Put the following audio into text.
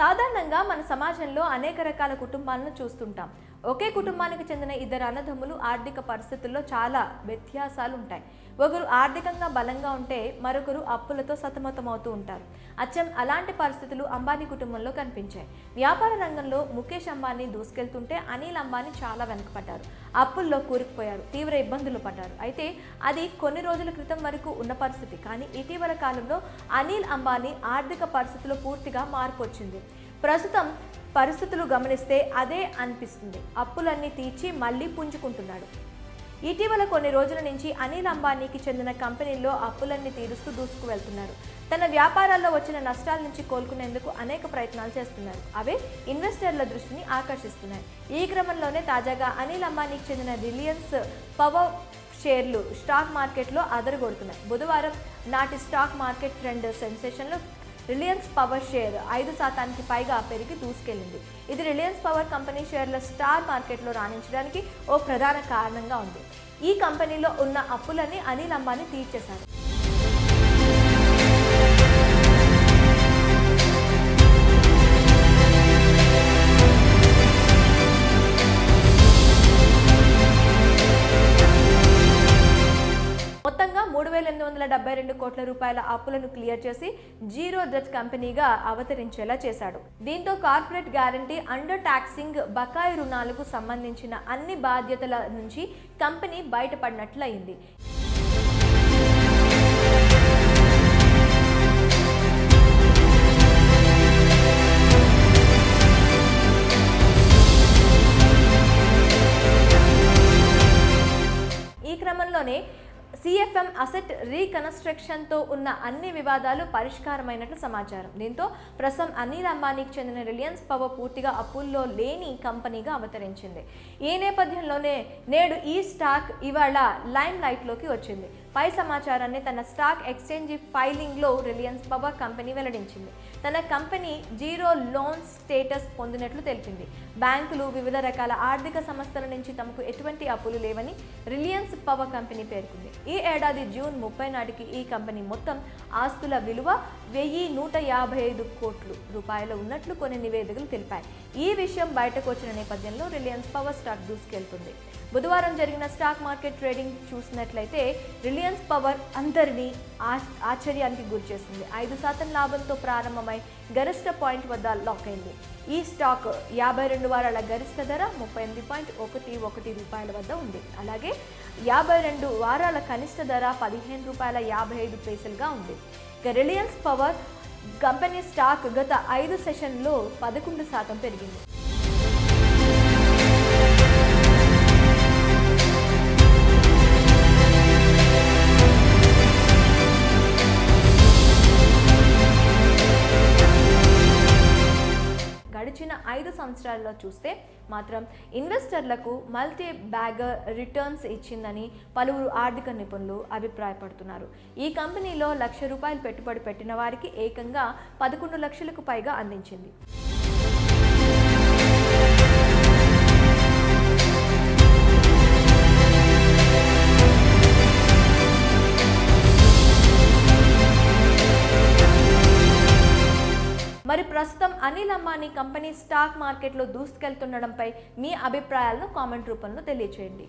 సాధారణంగా మన సమాజంలో అనేక రకాల కుటుంబాలను చూస్తుంటాం. ఒకే కుటుంబానికి చెందిన ఇద్దరు అన్నదమ్ములు ఆర్థిక పరిస్థితుల్లో చాలా వ్యత్యాసాలు ఉంటాయి ఒకరు ఆర్థికంగా బలంగా ఉంటే మరొకరు అప్పులతో సతమతమవుతూ ఉంటారు. అచ్చం అలాంటి పరిస్థితులు అంబానీ కుటుంబంలో కనిపించాయి. వ్యాపార రంగంలో ముఖేష్ అంబానీ దూసుకెళ్తుంటే అనిల్ అంబానీ చాలా వెనకపడ్డారు. అప్పుల్లో కూరుకుపోయారు తీవ్ర ఇబ్బందులు పడ్డారు. అయితే అది కొన్ని రోజుల క్రితం వరకు ఉన్న పరిస్థితి. కానీ ఇటీవల కాలంలో అనిల్ అంబానీ ఆర్థిక పరిస్థితుల్లో పూర్తిగా మార్పు వచ్చింది. ప్రస్తుతం పరిస్థితులు గమనిస్తే అదే అనిపిస్తుంది. అప్పులన్నీ తీర్చి మళ్ళీ పుంజుకుంటున్నాడు. ఇటీవల కొన్ని రోజుల నుంచి అనిల్ అంబానీకి చెందిన కంపెనీల్లో అప్పులన్నీ తీరుస్తూ దూసుకు వెళ్తున్నారు. తన వ్యాపారాల్లో వచ్చిన నష్టాల నుంచి కోలుకునేందుకు అనేక ప్రయత్నాలు చేస్తున్నారు. అవే ఇన్వెస్టర్ల దృష్టిని ఆకర్షిస్తున్నాయి. ఈ క్రమంలోనే తాజాగా అనిల్ అంబానీకి చెందిన రిలయన్స్ పవర్ షేర్లు స్టాక్ మార్కెట్లో అదరగొడుతున్నాయి. బుధవారం నాటి స్టాక్ మార్కెట్ ట్రెండ్ సెన్సేషన్లు రిలయన్స్ పవర్ షేర్ ఐదు శాతానికి పైగా పెరిగి దూసుకెళ్ళింది ఇది రిలయన్స్ పవర్ కంపెనీ షేర్ల స్టార్ మార్కెట్లో రాణించడానికి ఓ ప్రధాన కారణంగా ఉంది. ఈ కంపెనీలో ఉన్న అప్పులన్నీ అనిల్ అంబానీ తీర్చేశారు. వేల ఎనిమిది వందల డెబ్బై రెండు కోట్ల రూపాయల అప్పులను క్లియర్ చేసి జీరో డెట్ కంపెనీగా అవతరించేలా చేశాడు. దీంతో కార్పొరేట్ గ్యారంటీ అండర్ టాక్సింగ్ బకాయి రుణాలకు సంబంధించిన అన్ని బాధ్యతల నుంచి కంపెనీ బయటపడినట్లయింది. ఈ క్రమంలోనే సిఎఫ్ఎం అసెట్ రీకన్స్ట్రక్షన్తో ఉన్న అన్ని వివాదాలు పరిష్కారమైనట్లు సమాచారం. దీంతో ప్రస్తుతం అనిల్ అంబానీకి చెందిన రిలయన్స్ పవర్ పూర్తిగా అప్పుల్లో లేని కంపెనీగా అవతరించింది. ఈ నేపథ్యంలోనే నేడు ఈ స్టాక్ ఇవాళ లైమ్ లైట్లోకి వచ్చింది. పై సమాచారాన్ని తన స్టాక్ ఎక్స్చేంజ్ ఫైలింగ్లో రిలయన్స్ పవర్ కంపెనీ వెల్లడించింది. తన కంపెనీ జీరో లోన్ స్టేటస్ పొందినట్లు తెలిపింది. బ్యాంకులు వివిధ రకాల ఆర్థిక సంస్థల నుంచి తమకు ఎటువంటి అప్పులు లేవని రిలయన్స్ పవర్ కంపెనీ పేర్కొంది. ఈ ఏడాది జూన్ ముప్పై నాటికి ఈ కంపెనీ మొత్తం ఆస్తుల విలువ వెయ్యి నూట యాభై ఐదు కోట్లు రూపాయలు ఉన్నట్లు కొన్ని నివేదికలు తెలిపాయి. ఈ విషయం బయటకు వచ్చిన నేపథ్యంలో రిలయన్స్ పవర్ స్టాక్ దూసుకెళ్తుంది. బుధవారం జరిగిన స్టాక్ మార్కెట్ ట్రేడింగ్ చూసినట్లయితే రిలయన్స్ పవర్ అందరినీ ఆ- ఆశ్చర్యానికి గురిచేసింది ఐదు శాతం లాభంతో ప్రారంభమై గరిష్ట పాయింట్ వద్ద లాక్ అయింది. ఈ స్టాక్ యాభై రెండు వారాల గరిష్ట ధర ముప్పై ఎనిమిది పాయింట్ ఒకటి ఒకటి రూపాయల వద్ద ఉంది. అలాగే యాభై రెండు వారాల కనిష్ట ధర పదిహేను రూపాయల యాభై ఐదు పైసలుగా ఉంది. ఇక రిలయన్స్ పవర్ కంపెనీ స్టాక్ గత ఐదు సెషన్లో పదకొండు శాతం పెరిగింది. గడిచిన ఐదు సంవత్సరాల్లో చూస్తే మాత్రం ఇన్వెస్టర్లకు మల్టీ బ్యాగర్ రిటర్న్స్ ఇచ్చిందని పలువురు ఆర్థిక నిపుణులు అభిప్రాయపడుతున్నారు. ఈ కంపెనీలో లక్ష రూపాయలు పెట్టుబడి పెట్టిన వారికి ఏకంగా పదకొండు లక్షలకు పైగా అందించింది. మరి ప్రస్తుతం అనిల్ అంబానీ కంపెనీ స్టాక్ మార్కెట్లో దూసుకెళ్తుండడంపై మీ అభిప్రాయాలను కామెంట్ రూపంలో తెలియచేయండి.